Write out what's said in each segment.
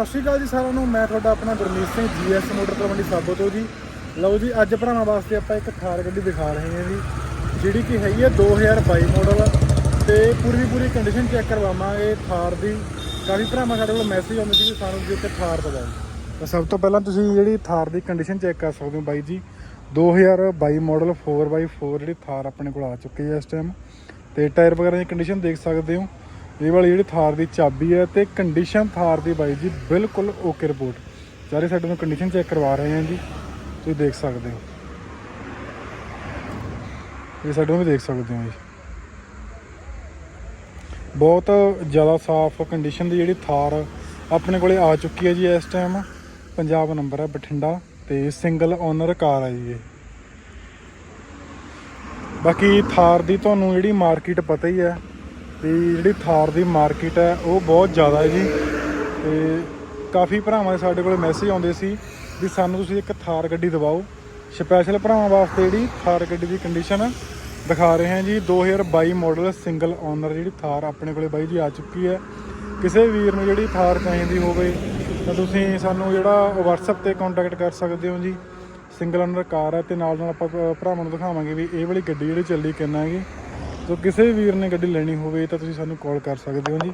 ਸਤਿ ਸ਼੍ਰੀ ਅਕਾਲ ਜੀ ਸਾਰਿਆਂ ਨੂੰ। ਮੈਂ ਤੁਹਾਡਾ ਆਪਣਾ ਗੁਰਮੀਤ ਸਿੰਘ, ਜੀਐਸ ਮੋਟਰ ਤਲਵੰਡੀ ਸਾਬੋ ਤੋਂ ਜੀ। ਲਓ ਜੀ, ਅੱਜ ਭਰਾਵਾਂ ਵਾਸਤੇ ਆਪਾਂ ਇੱਕ ਥਾਰ ਗੱਡੀ ਦਿਖਾ ਰਹੇ ਹਾਂ ਜੀ, ਜਿਹੜੀ ਕਿ ਹੈਗੀ ਹੈ 2022 ਮਾਡਲ ਤੇ ਪੂਰੀ ਦੀ ਪੂਰੀ ਕੰਡੀਸ਼ਨ ਚੈੱਕ ਕਰਵਾਵਾਂਗੇ ਥਾਰ ਦੀ। ਕਾਫੀ ਭਰਾਵਾਂ ਸਾਡੇ ਕੋਲ ਮੈਸੇਜ ਆਉਂਦੇ ਸੀ ਕਿ ਸਾਨੂੰ ਜੀ ਇੱਕ ਥਾਰ ਦਿਵਾਓ ਤਾਂ ਸਭ ਤੋਂ ਪਹਿਲਾਂ ਤੁਸੀਂ ਜਿਹੜੀ ਥਾਰ ਦੀ ਕੰਡੀਸ਼ਨ ਚੈੱਕ ਕਰ ਸਕਦੇ ਹੋ ਬਾਈ ਜੀ 2022 ਮਾਡਲ 4x4 ਜਿਹੜੀ ਥਾਰ ਆਪਣੇ ਕੋਲ ਆ ਚੁੱਕੀ ਹੈ ਇਸ ਟਾਈਮ ਤੇ ਟਾਇਰ ਵਗੈਰਾ ਦੀ ਕੰਡੀਸ਼ਨ ਦੇਖ ਸਕਦੇ ਹੋ। ਇਹ ਵਾਲੀ ਜਿਹੜੀ ਥਾਰ ਦੀ ਚਾਬੀ ਹੈ ਤੇ ਕੰਡੀਸ਼ਨ ਥਾਰ ਦੀ ਬਾਈ ਜੀ, ਬਿਲਕੁਲ ਓਕੇ ਰਿਪੋਰਟ ਚਾਰੇ ਸਾਡੇ ਨੂੰ ਕੰਡੀਸ਼ਨ ਚੈੱਕ ਕਰਵਾ ਰਹੇ ਹਾਂ ਜੀ। ਤੁਸੀਂ ਦੇਖ ਸਕਦੇ ਹੋ। ਇਹ ਸਾਡੇ ਨੂੰ ਵੀ ਦੇਖ ਸਕਦੇ ਹੋ ਜੀ। ਬਹੁਤ ਜ਼ਿਆਦਾ ਸਾਫ਼ ਕੰਡੀਸ਼ਨ ਦੀ ਜਿਹੜੀ ਥਾਰ ਆਪਣੇ ਕੋਲੇ ਆ ਚੁੱਕੀ ਹੈ ਜੀ ਇਸ ਟਾਈਮ ਪੰਜਾਬ ਨੰਬਰ ਹੈ ਬਠਿੰਡਾ ਤੇ ਸਿੰਗਲ ਓਨਰ ਕਾਰ ਹੈ ਜੀ ਇਹ। ਬਾਕੀ ਥਾਰ ਦੀ ਤੁਹਾਨੂੰ ਜਿਹੜੀ ਮਾਰਕੀਟ ਪਤਾ ਹੀ ਹੈ ਤੇ ਜਿਹੜੀ ਥਾਰ ਦੀ ਮਾਰਕੀਟ ਹੈ, ਉਹ ਬਹੁਤ ਜ਼ਿਆਦਾ ਹੈ ਜੀ। ਤੇ ਕਾਫੀ ਭਰਾਵਾਂ ਦੇ ਸਾਡੇ ਕੋਲ ਮੈਸੇਜ ਆਉਂਦੇ ਸੀ ਵੀ ਸਾਨੂੰ ਤੁਸੀਂ ਇੱਕ ਥਾਰ ਗੱਡੀ ਦਿਵਾਓ। ਸਪੈਸ਼ਲ ਭਰਾਵਾਂ ਵਾਸਤੇ ਜਿਹੜੀ ਥਾਰ ਗੱਡੀ ਦੀ ਕੰਡੀਸ਼ਨ ਦਿਖਾ ਰਹੇ ਹਾਂ ਜੀ। 2022 ਮਾਡਲ ਸਿੰਗਲ ਓਨਰ ਜਿਹੜੀ ਥਾਰ ਆਪਣੇ ਕੋਲੇ ਬਾਈ ਜੀ ਆ ਚੁੱਕੀ ਹੈ। ਕਿਸੇ ਵੀਰ ਨੂੰ ਜਿਹੜੀ ਥਾਰ ਚਾਹੀਦੀ ਹੋਵੇ, ਤਾਂ ਤੁਸੀਂ ਸਾਨੂੰ ਜਿਹੜਾ WhatsApp ਤੇ ਕੰਟੈਕਟ ਕਰ ਸਕਦੇ ਹੋ ਜੀ। ਸਿੰਗਲ ਓਨਰ ਕਾਰ ਹੈ ਤੇ ਨਾਲ ਨਾਲ ਆਪਾਂ ਭ- ਭਰਾਵਾਂ ਨੂੰ ਦਿਖਾਵਾਂਗੇ ਵੀ ਇਹ ਵਾਲੀ ਗੱਡੀ ਜਿਹੜੀ ਚੱਲੀ ਕਿੰਨਾ ਹੈਗੀ ਸੋ ਕਿਸੇ ਵੀ ਵੀਰ ਨੇ ਗੱਡੀ ਲੈਣੀ ਹੋਵੇ ਤਾਂ ਤੁਸੀਂ ਸਾਨੂੰ ਕਾਲ ਕਰ ਸਕਦੇ ਹੋ ਜੀ।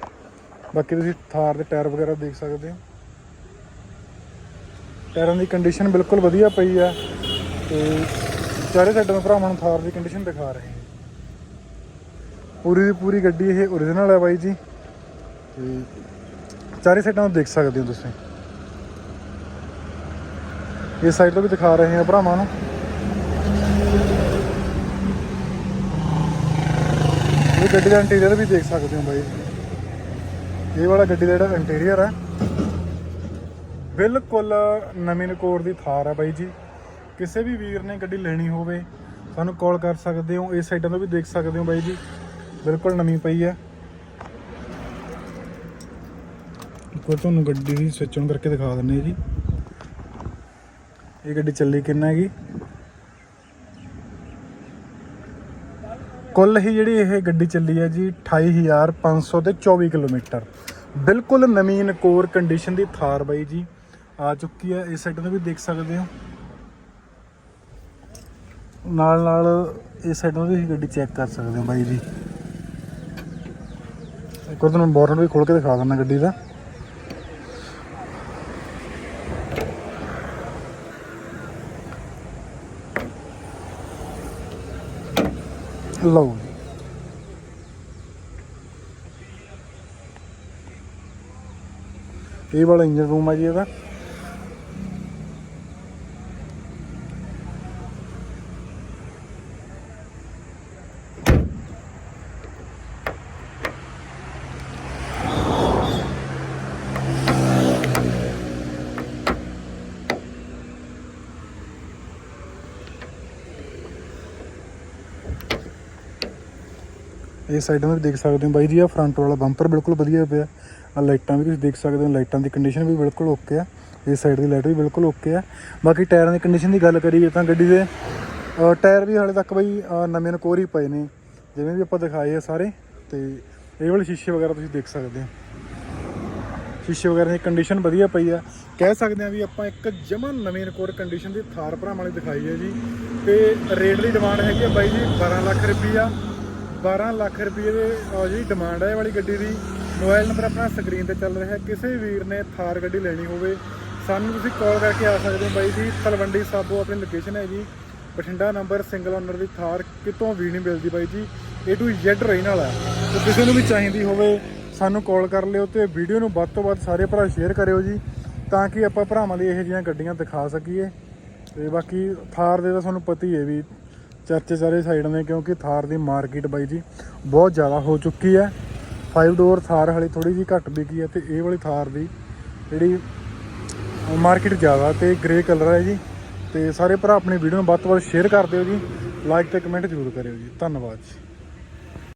ਬਾਕੀ ਤੁਸੀਂ ਥਾਰ ਦੇ ਟਾਇਰ ਵਗੈਰਾ ਦੇਖ ਸਕਦੇ ਹੋ। ਟਾਇਰਾਂ ਦੀ ਕੰਡੀਸ਼ਨ ਬਿਲਕੁਲ ਵਧੀਆ ਪਈ ਆ ਤੇ ਚਾਰੇ ਸਾਈਡਾਂ ਭਰਾਵਾਂ ਨੂੰ ਥਾਰ ਦੀ ਕੰਡੀਸ਼ਨ ਦਿਖਾ ਰਹੇ ਪੂਰੀ ਦੀ ਪੂਰੀ ਗੱਡੀ ਇਹ ਓਰੀਜਨਲ ਹੈ ਬਾਈ ਜੀ। ਤੇ ਚਾਰੇ ਸਾਈਡਾਂ ਨੂੰ ਦੇਖ ਸਕਦੇ ਹੋ ਤੁਸੀਂ। ਇਸ ਸਾਈਡ ਤੋਂ ਵੀ ਦਿਖਾ ਰਹੇ ਹਾਂ ਭਰਾਵਾਂ ਨੂੰ। ਇਹ ਗੱਡੀ ਦਾ ਇੰਟੀਰੀਅਰ ਵੀ ਦੇਖ ਸਕਦੇ ਹੋ ਬਾਈ। ਇਹ ਵਾਲਾ ਗੱਡੀ ਦਾ ਜਿਹੜਾ ਇੰਟੀਰੀਅਰ ਹੈ ਬਿਲਕੁਲ ਨਵੀਂ ਨਕੋਰ ਦੀ ਥਾਰ ਹੈ ਬਾਈ ਜੀ। ਕਿਸੇ ਵੀ ਵੀਰ ਨੇ ਗੱਡੀ ਲੈਣੀ ਹੋਵੇ, ਸਾਨੂੰ ਕਾਲ ਕਰ ਸਕਦੇ ਹੋ, ਇਸ ਸਾਈਡਾਂ ਤੋਂ ਵੀ ਦੇਖ ਸਕਦੇ ਹੋ ਬਾਈ ਜੀ। ਬਿਲਕੁਲ ਨਵੀਂ ਪਈ ਹੈ ਇੱਕ ਵਾਰ ਤੁਹਾਨੂੰ ਗੱਡੀ ਦੀ ਸਵਿਚ ਔਨ ਕਰਕੇ ਦਿਖਾ ਦਿੰਦੇ ਜੀ। ਇਹ ਗੱਡੀ ਚੱਲੀ ਕਿੰਨਾ ਹੈਗੀ? ਕੁੱਲ ਹੀ ਜਿਹੜੀ ਇਹ ਗੱਡੀ ਚੱਲੀ ਹੈ ਜੀ 28500 ਤੇ 24 ਕਿਲੋਮੀਟਰ। ਬਿਲਕੁਲ ਨਵੀਨ ਕੋਰ ਕੰਡੀਸ਼ਨ ਦੀ ਥਾਰ ਬਾਈ ਜੀ। ਆ ਚੁੱਕੀ ਹੈ, ਇਸ ਸਾਈਡ ਤੋਂ ਵੀ ਦੇਖ ਸਕਦੇ ਹੋ। ਨਾਲ ਨਾਲ ਇਸ ਸਾਈਡ ਤੋਂ ਵੀ ਤੁਸੀਂ ਗੱਡੀ ਚੈੱਕ ਕਰ ਸਕਦੇ ਹੋ ਬਾਈ ਜੀ। ਇੱਕ ਵਾਰ ਤੁਹਾਨੂੰ ਬੋਰਡ ਵੀ ਖੋਲ ਕੇ ਦਿਖਾ ਦਿੰਦਾ ਗੱਡੀ ਦਾ। ਲਓ ਜੀ। ਇਹ ਵਾਲਾ ਇੰਜਨ ਰੂਮ ਆ ਜੀ ਇਹਦਾ। ਇਹ ਸਾਈਡਾਂ ਵੀ ਦੇਖ ਸਕਦੇ ਹੋ ਬਾਈ ਜੀ ਆ ਫਰੰਟ ਵਾਲਾ ਬੰਪਰ ਬਿਲਕੁਲ ਵਧੀਆ ਪਿਆ। ਆ ਲਾਈਟਾਂ ਵੀ ਤੁਸੀਂ ਦੇਖ ਸਕਦੇ ਹੋ ਲਾਈਟਾਂ ਦੀ ਕੰਡੀਸ਼ਨ ਵੀ ਬਿਲਕੁਲ ਓਕੇ ਆ। ਇਸ ਸਾਈਡ ਦੀ ਲਾਈਟ ਵੀ ਬਿਲਕੁਲ ਓਕੇ ਆ। ਬਾਕੀ ਟਾਇਰਾਂ ਦੀ ਕੰਡੀਸ਼ਨ ਦੀ ਗੱਲ ਕਰੀਏ ਤਾਂ ਗੱਡੀ ਦੇ ਟਾਇਰ ਵੀ ਹਾਲੇ ਤੱਕ ਬਾਈ ਨਵੇਂ ਨਕੋਰ ਹੀ ਪਏ ਨੇ। ਜਿਵੇਂ ਵੀ ਆਪਾਂ ਦਿਖਾਏ ਆ ਸਾਰੇ, ਤੇ ਇਹ ਵਾਲੇ ਸ਼ੀਸ਼ੇ ਵਗੈਰਾ ਤੁਸੀਂ ਦੇਖ ਸਕਦੇ ਹੋ। ਸ਼ੀਸ਼ੇ ਵਗੈਰਾ ਦੀ ਕੰਡੀਸ਼ਨ ਵਧੀਆ ਪਈ ਆ। ਕਹਿ ਸਕਦੇ ਆ ਵੀ ਆਪਾਂ ਇੱਕ ਜਮਨ ਨਵੇਂ ਨਕੋਰ ਕੰਡੀਸ਼ਨ ਦੀ ਥਾਰ ਭਰਾਵਾਂ ਵਾਲੀ ਦਿਖਾਈ ਹੈ ਜੀ। ਤੇ ਰੇਟ ਦੀ ਡਿਮਾਂਡ ਹੈਗੀ ਆ ਬਾਈ ਜੀ 12 ਲੱਖ ਰੁਪਈਆ। 12 ਲੱਖ ਰੁਪਏ ਦੇ ਅਹ ਜਿਹੜੀ ਡਿਮਾਂਡ ਹੈ ਇਹ ਵਾਲੀ ਗੱਡੀ ਦੀ ਮੋਬਾਈਲ ਨੰਬਰ ਆਪਣਾ ਸਕਰੀਨ ਤੇ ਚੱਲ ਰਿਹਾ ਹੈ। ਕਿਸੇ ਵੀਰ ਨੇ ਥਾਰ ਗੱਡੀ ਲੈਣੀ ਹੋਵੇ, ਸਾਨੂੰ ਤੁਸੀਂ ਕਾਲ ਕਰਕੇ ਆ ਸਕਦੇ ਹੋ ਬਾਈ ਜੀ। ਤਲਵੰਡੀ ਸਾਬੋ ਆਪਣੀ ਲੋਕੇਸ਼ਨ ਹੈ ਜੀ ਬਠਿੰਡਾ ਨੰਬਰ ਸਿੰਗਲ ਓਨਰ ਦੀ ਥਾਰ ਕਿਤੋਂ ਵੀ ਨਹੀਂ ਮਿਲਦੀ ਬਾਈ ਜੀ। A ਟੂ Z ਰਹਿਣ ਵਾਲਾ ਹੈ। ਤੇ ਕਿਸੇ ਨੂੰ ਵੀ ਚਾਹੀਦੀ ਹੋਵੇ, ਸਾਨੂੰ ਕਾਲ ਕਰ ਲਿਓ ਤੇ ਵੀਡੀਓ ਨੂੰ ਵੱਧ ਤੋਂ ਵੱਧ ਸਾਰੇ ਭਰਾ ਸ਼ੇਅਰ ਕਰਿਓ ਜੀ, ਤਾਂ ਕਿ ਆਪਾਂ ਭਰਾਵਾਂ ਲਈ ਇਹੋ ਜਿਹੀਆਂ ਗੱਡੀਆਂ ਦਿਖਾ ਸਕੀਏ। ਤੇ ਬਾਕੀ ਥਾਰ ਦੇ ਤਾਂ ਤੁਹਾਨੂੰ ਪਤਾ ਹੀ ਹੈ ਵੀ ਚਰਚੇ ਸਾਰੇ ਸਾਈਡ ਨੇ ਕਿਉਂਕਿ ਥਾਰ ਦੀ ਮਾਰਕੀਟ ਬਾਈ ਜੀ ਬਹੁਤ ਜ਼ਿਆਦਾ ਹੋ ਚੁੱਕੀ ਹੈ। 5 ਡੋਰ ਥਾਰ ਹਲੇ ਥੋੜੀ ਜਿਹੀ ਘੱਟ ਵਿਕੀ ਹੈ ਤੇ ਇਹ ਵਾਲੀ ਥਾਰ ਦੀ ਜਿਹੜੀ ਮਾਰਕੀਟ ਜ਼ਿਆਦਾ ਤੇ ਗ੍ਰੇ ਕਲਰ ਹੈ ਜੀ। ਤੇ ਸਾਰੇ ਭਰਾ ਆਪਣੀ ਵੀਡੀਓ ਨੂੰ ਵੱਧ ਤੋਂ ਵੱਧ ਸ਼ੇਅਰ ਕਰ ਦਿਓ ਜੀ। ਲਾਈਕ ਤੇ ਕਮੈਂਟ ਜ਼ਰੂਰ ਕਰਿਓ ਜੀ। ਧੰਨਵਾਦ ਜੀ।